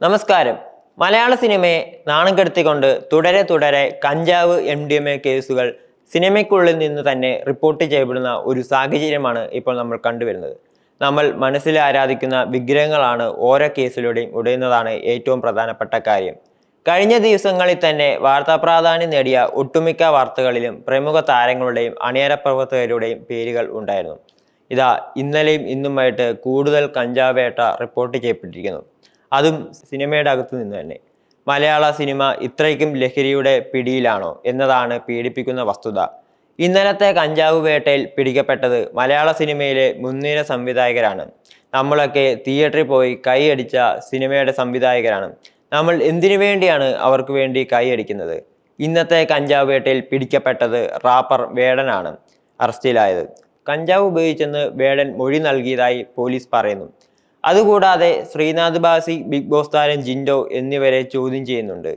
നമസ്കാരം. മലയാള സിനിമയെ നാണം കെടുത്തിക്കൊണ്ട് തുടരെ തുടരെ കഞ്ചാവ് എം ഡി എം എ കേസുകൾ സിനിമയ്ക്കുള്ളിൽ നിന്ന് തന്നെ റിപ്പോർട്ട് ചെയ്യപ്പെടുന്ന ഒരു സാഹചര്യമാണ് ഇപ്പോൾ നമ്മൾ കണ്ടുവരുന്നത്. നമ്മൾ മനസ്സിൽ ആരാധിക്കുന്ന വിഗ്രഹങ്ങളാണ് ഓരോ കേസിലൂടെയും ഉടയുന്നതാണ് ഏറ്റവും പ്രധാനപ്പെട്ട കാര്യം. കഴിഞ്ഞ ദിവസങ്ങളിൽ തന്നെ വാർത്താ പ്രാധാന്യം നേടിയ ഒട്ടുമിക്ക വാർത്തകളിലും പ്രമുഖ താരങ്ങളുടെയും അണിയറ പ്രവർത്തകരുടെയും പേരുകൾ ഉണ്ടായിരുന്നു. ഇതാ ഇന്നലെയും ഇന്നുമായിട്ട് കൂടുതൽ കഞ്ചാവേട്ട റിപ്പോർട്ട് ചെയ്യപ്പെട്ടിരിക്കുന്നു. അതും സിനിമയുടെ അകത്തു നിന്ന് തന്നെ. മലയാള സിനിമ ഇത്രയ്ക്കും ലഹരിയുടെ പിടിയിലാണോ എന്നതാണ് പീഡിപ്പിക്കുന്ന വസ്തുത. ഇന്നലത്തെ കഞ്ചാവ് വേട്ടയിൽ പിടിക്കപ്പെട്ടത് മലയാള സിനിമയിലെ മുൻനിര സംവിധായകരാണ്. നമ്മളൊക്കെ തിയേറ്ററിൽ പോയി കൈയടിച്ച സിനിമയുടെ സംവിധായകരാണ്. നമ്മൾ എന്തിനു വേണ്ടിയാണ് അവർക്ക് വേണ്ടി കൈയടിക്കുന്നത് ഇന്നത്തെ കഞ്ചാവ് വേട്ടയിൽ പിടിക്കപ്പെട്ടത് റാപ്പർ വേടനാണ് അറസ്റ്റിലായത്. കഞ്ചാവ് ഉപയോഗിച്ചെന്ന് വേടൻ മൊഴി നൽകിയതായി പോലീസ് പറയുന്നു. അതുകൂടാതെ ശ്രീനാഥ് ബാസി ബിഗ് ബോസ് താരം ജിൻഡോ എന്നിവരെ ചോദ്യം ചെയ്യുന്നുണ്ട്.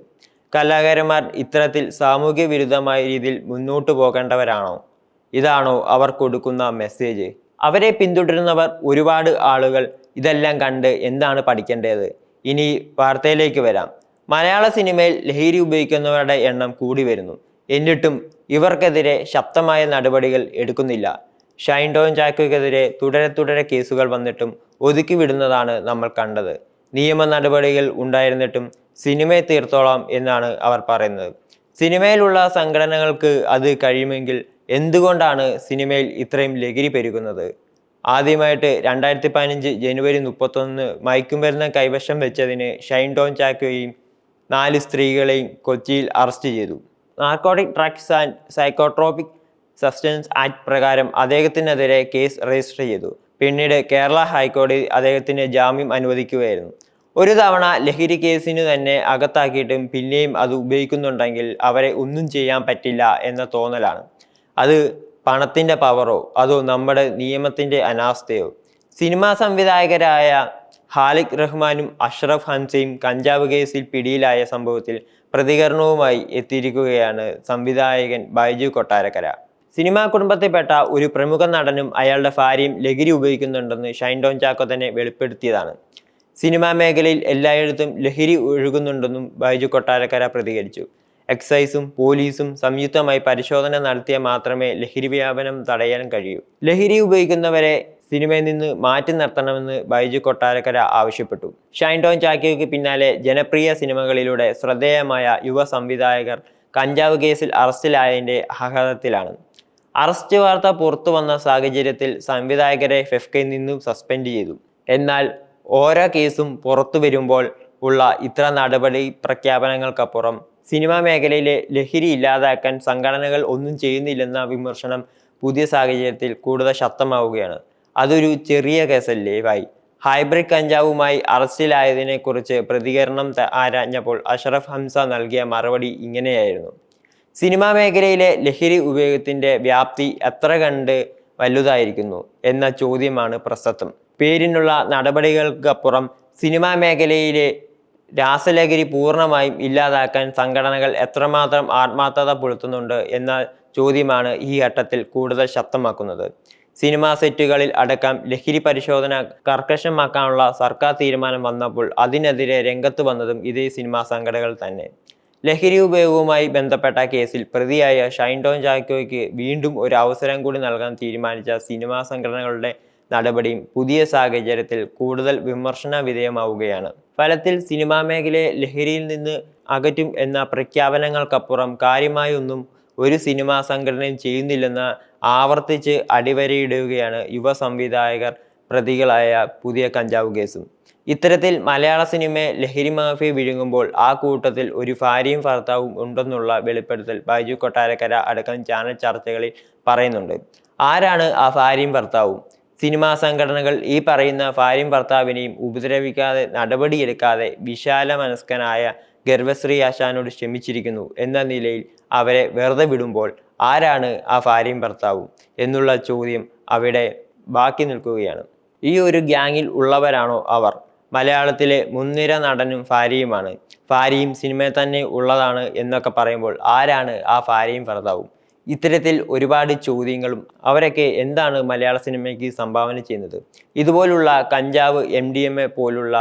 കലാകാരന്മാർ ഇത്തരത്തിൽ സാമൂഹ്യ വിരുദ്ധമായ രീതിയിൽ മുന്നോട്ട് പോകേണ്ടവരാണോ? ഇതാണോ അവർ കൊടുക്കുന്ന മെസ്സേജ്? അവരെ പിന്തുടരുന്നവർ ഒരുപാട് ആളുകൾ ഇതെല്ലാം കണ്ട് എന്താണ് പഠിക്കേണ്ടത്? ഇനി വാർത്തയിലേക്ക് വരാം. മലയാള സിനിമയിൽ ലഹരി ഉപയോഗിക്കുന്നവരുടെ എണ്ണം കൂടി വരുന്നു. എന്നിട്ടും ഇവർക്കെതിരെ ശക്തമായ നടപടികൾ എടുക്കുന്നില്ല. ഷൈൻ ടോൺ ചാക്കോയ്ക്കെതിരെ തുടരെ തുടരെ കേസുകൾ വന്നിട്ടും ഒതുക്കി വിടുന്നതാണ് നമ്മൾ കണ്ടത്. നിയമ നടപടികൾ ഉണ്ടായിരുന്നിട്ടും സിനിമയെ തീർത്തോളാം എന്നാണ് അവർ പറയുന്നത്. സിനിമയിലുള്ള സംഘടനകൾക്ക് അത് കഴിയുമെങ്കിൽ എന്തുകൊണ്ടാണ് സിനിമയിൽ ഇത്രയും ലഹരി പെരുകുന്നത്? ആദ്യമായിട്ട് രണ്ടായിരത്തി പതിനഞ്ച് ജനുവരി മുപ്പത്തൊന്ന് മയക്കുമരുന്ന് കൈവശം വെച്ചതിന് ഷൈൻ ടോൺ ചാക്കോയും നാല് സ്ത്രീകളെയും കൊച്ചിയിൽ അറസ്റ്റ് ചെയ്തു. Narcotic drugs and psychotropic substance act പ്രകാരം അദ്ദേഹത്തിനെതിരെ കേസ് രജിസ്റ്റർ ചെയ്തു. പിന്നീട് കേരള ഹൈക്കോടതി അദ്ദേഹത്തിന് ജാമ്യം അനുവദിക്കുകയായിരുന്നു. ഒരു തവണ ലഹരി കേസിന് തന്നെ അകത്താക്കിയിട്ടും പിന്നെയും അത് ഉപയോഗിക്കുന്നുണ്ടെങ്കിൽ അവരെ ഒന്നും ചെയ്യാൻ പറ്റില്ല എന്ന തോന്നലാണ്. അത് പണത്തിന്റെ പവറോ അതോ നമ്മുടെ നിയമത്തിന്റെ അനാസ്ഥയോ? സിനിമാ സംവിധായകരായ ഹാലിക് റഹ്മാനും അഷ്റഫ് ഹൻസയും കഞ്ചാവ് കേസിൽ പിടിയിലായ സംഭവത്തിൽ പ്രതികരണവുമായി എത്തിയിരിക്കുകയാണ് സംവിധായകൻ ബൈജു കൊട്ടാരക്കര. സിനിമാ കുടുംബത്തിൽപ്പെട്ട ഒരു പ്രമുഖ നടനും അയാളുടെ ഭാര്യയും ലഹരി ഉപയോഗിക്കുന്നുണ്ടെന്ന് ഷൈൻ ടോൺ ചാക്കോ തന്നെ വെളിപ്പെടുത്തിയതാണ്. സിനിമാ മേഖലയിൽ എല്ലായിടത്തും ലഹരി ഒഴുകുന്നുണ്ടെന്നും ബൈജു കൊട്ടാരക്കര പ്രതികരിച്ചു. എക്സൈസും പോലീസും സംയുക്തമായി പരിശോധന നടത്തിയാൽ മാത്രമേ ലഹരി വ്യാപനം തടയാൻ കഴിയൂ. ലഹരി ഉപയോഗിക്കുന്നവരെ സിനിമയിൽ നിന്ന് മാറ്റി നിർത്തണമെന്ന് ബൈജു കൊട്ടാരക്കര ആവശ്യപ്പെട്ടു. ഷൈൻ ടോൺ ചാക്കിയോയ്ക്ക് പിന്നാലെ ജനപ്രിയ സിനിമകളിലൂടെ ശ്രദ്ധേയമായ യുവ സംവിധായകർ കഞ്ചാവ് കേസിൽ അറസ്റ്റിലായതിന്റെ ആഹ്ലാദത്തിലാണ് അറസ്റ്റ് വാർത്ത പുറത്തു വന്ന സാഹചര്യത്തിൽ സംവിധായകരെ ഫെഫ്കയിൽ നിന്നും സസ്പെൻഡ് ചെയ്തു. എന്നാൽ ഓരോ കേസും പുറത്തു വരുമ്പോൾ ഉള്ള ഇത്ര നടപടി പ്രഖ്യാപനങ്ങൾക്കപ്പുറം സിനിമാ മേഖലയിലെ ലഹരി ഇല്ലാതാക്കാൻ സംഘടനകൾ ഒന്നും ചെയ്യുന്നില്ലെന്ന വിമർശനം പുതിയ സാഹചര്യത്തിൽ കൂടുതൽ ശക്തമാവുകയാണ്. അതൊരു ചെറിയ കേസല്ലേ വായി ഹൈബ്രിഡ് കഞ്ചാവുമായി അറസ്റ്റിലായതിനെക്കുറിച്ച് പ്രതികരണം ആരാഞ്ഞപ്പോൾ അഷറഫ് ഹംസ നൽകിയ മറുപടി ഇങ്ങനെയായിരുന്നു. സിനിമാ മേഖലയിലെ ലഹരി ഉപയോഗത്തിന്റെ വ്യാപ്തി എത്ര കണ്ട് വലുതായിരിക്കുന്നു എന്ന ചോദ്യമാണ് പ്രസക്തം. പേരിനുള്ള നടപടികൾക്കപ്പുറം സിനിമാ മേഖലയിലെ രാസലഹരി പൂർണമായും ഇല്ലാതാക്കാൻ സംഘടനകൾ എത്രമാത്രം ആത്മാർത്ഥത പുലർത്തുന്നുണ്ട് എന്ന ചോദ്യമാണ് ഈ ഘട്ടത്തിൽ കൂടുതൽ ശക്തമാക്കുന്നത്. സിനിമാ സെറ്റുകളിൽ അടക്കം ലഹരി പരിശോധന കർക്കശമാക്കാനുള്ള സർക്കാർ തീരുമാനം വന്നപ്പോൾ അതിനെതിരെ രംഗത്ത് വന്നതും ഇതേ സിനിമാ സംഘടനകൾ തന്നെ. ലഹരി ഉപയോഗവുമായി ബന്ധപ്പെട്ട കേസിൽ പ്രതിയായ ഷൈൻ ടോൺ ചാക്കോയ്ക്ക് വീണ്ടും ഒരു അവസരം കൂടി നൽകാൻ തീരുമാനിച്ച സിനിമാ സംഘടനകളുടെ നടപടിയും പുതിയ സാഹചര്യത്തിൽ കൂടുതൽ വിമർശന വിധേയമാവുകയാണ്. ഫലത്തിൽ സിനിമാ മേഖലയെ ലഹരിയിൽ നിന്ന് അകറ്റും എന്ന പ്രഖ്യാപനങ്ങൾക്കപ്പുറം കാര്യമായൊന്നും ഒരു സിനിമാ സംഘടനയും ചെയ്യുന്നില്ലെന്ന് ആവർത്തിച്ച് അടിവരയിടുകയാണ് യുവ സംവിധായകർ പ്രതികളായ പുതിയ കഞ്ചാവ് കേസും. ഇത്തരത്തിൽ മലയാള സിനിമയെ ലഹരി മാഫിയ വിഴുങ്ങുമ്പോൾ ആ കൂട്ടത്തിൽ ഒരു ഭാര്യയും ഭർത്താവും ഉണ്ടെന്നുള്ള വെളിപ്പെടുത്തൽ ബൈജു കൊട്ടാരക്കര അടക്കം ചാനൽ ചർച്ചകളിൽ പറയുന്നുണ്ട്. ആരാണ് ആ ഭാര്യയും ഭർത്താവും? സിനിമാ സംഘടനകൾ ഈ പറയുന്ന ഭാര്യയും ഭർത്താവിനെയും ഉപദ്രവിക്കാതെ നടപടിയെടുക്കാതെ വിശാല മനസ്കനായ ഗർഭശ്രീ ആശാനോട് ക്ഷമിച്ചിരിക്കുന്നു എന്ന നിലയിൽ അവരെ വെറുതെ വിടുമ്പോൾ ആരാണ് ആ ഭാര്യയും ഭർത്താവും എന്നുള്ള ചോദ്യം അവിടെ ബാക്കി നിൽക്കുകയാണ്. ഈ ഒരു ഗ്യാങ്ങിൽ ഉള്ളവരാണോ അവർ? മലയാളത്തിലെ മുൻനിര നടനും ഭാര്യയുമാണ് ഫാരിയും സിനിമയിൽ തന്നെ ഉള്ളതാണ് എന്നൊക്കെ പറയുമ്പോൾ ആരാണ് ആ ഫാരിയും ഭർത്താവും? ഇത്തരത്തിൽ ഒരുപാട് ചോദ്യങ്ങളും അവരൊക്കെ എന്താണ് മലയാള സിനിമയ്ക്ക് സംഭാവന ചെയ്യുന്നത്? ഇതുപോലുള്ള കഞ്ചാവ് എം ഡി എം എ പോലുള്ള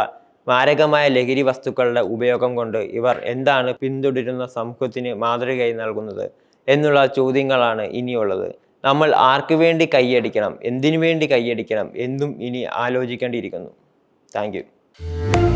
മാരകമായ ലഹരി വസ്തുക്കളുടെ ഉപയോഗം കൊണ്ട് ഇവർ എന്താണ് പിന്തുടരുന്ന സമൂഹത്തിന് മാതൃകയായി നൽകുന്നത് എന്നുള്ള ചോദ്യങ്ങളാണ് ഇനിയുള്ളത്. നമ്മൾ ആർക്കു വേണ്ടി കൈയടിക്കണം എന്തിനു വേണ്ടി കൈയടിക്കണം എന്നും ഇനി ആലോചിക്കേണ്ടിയിരിക്കുന്നു. Thank Thank you.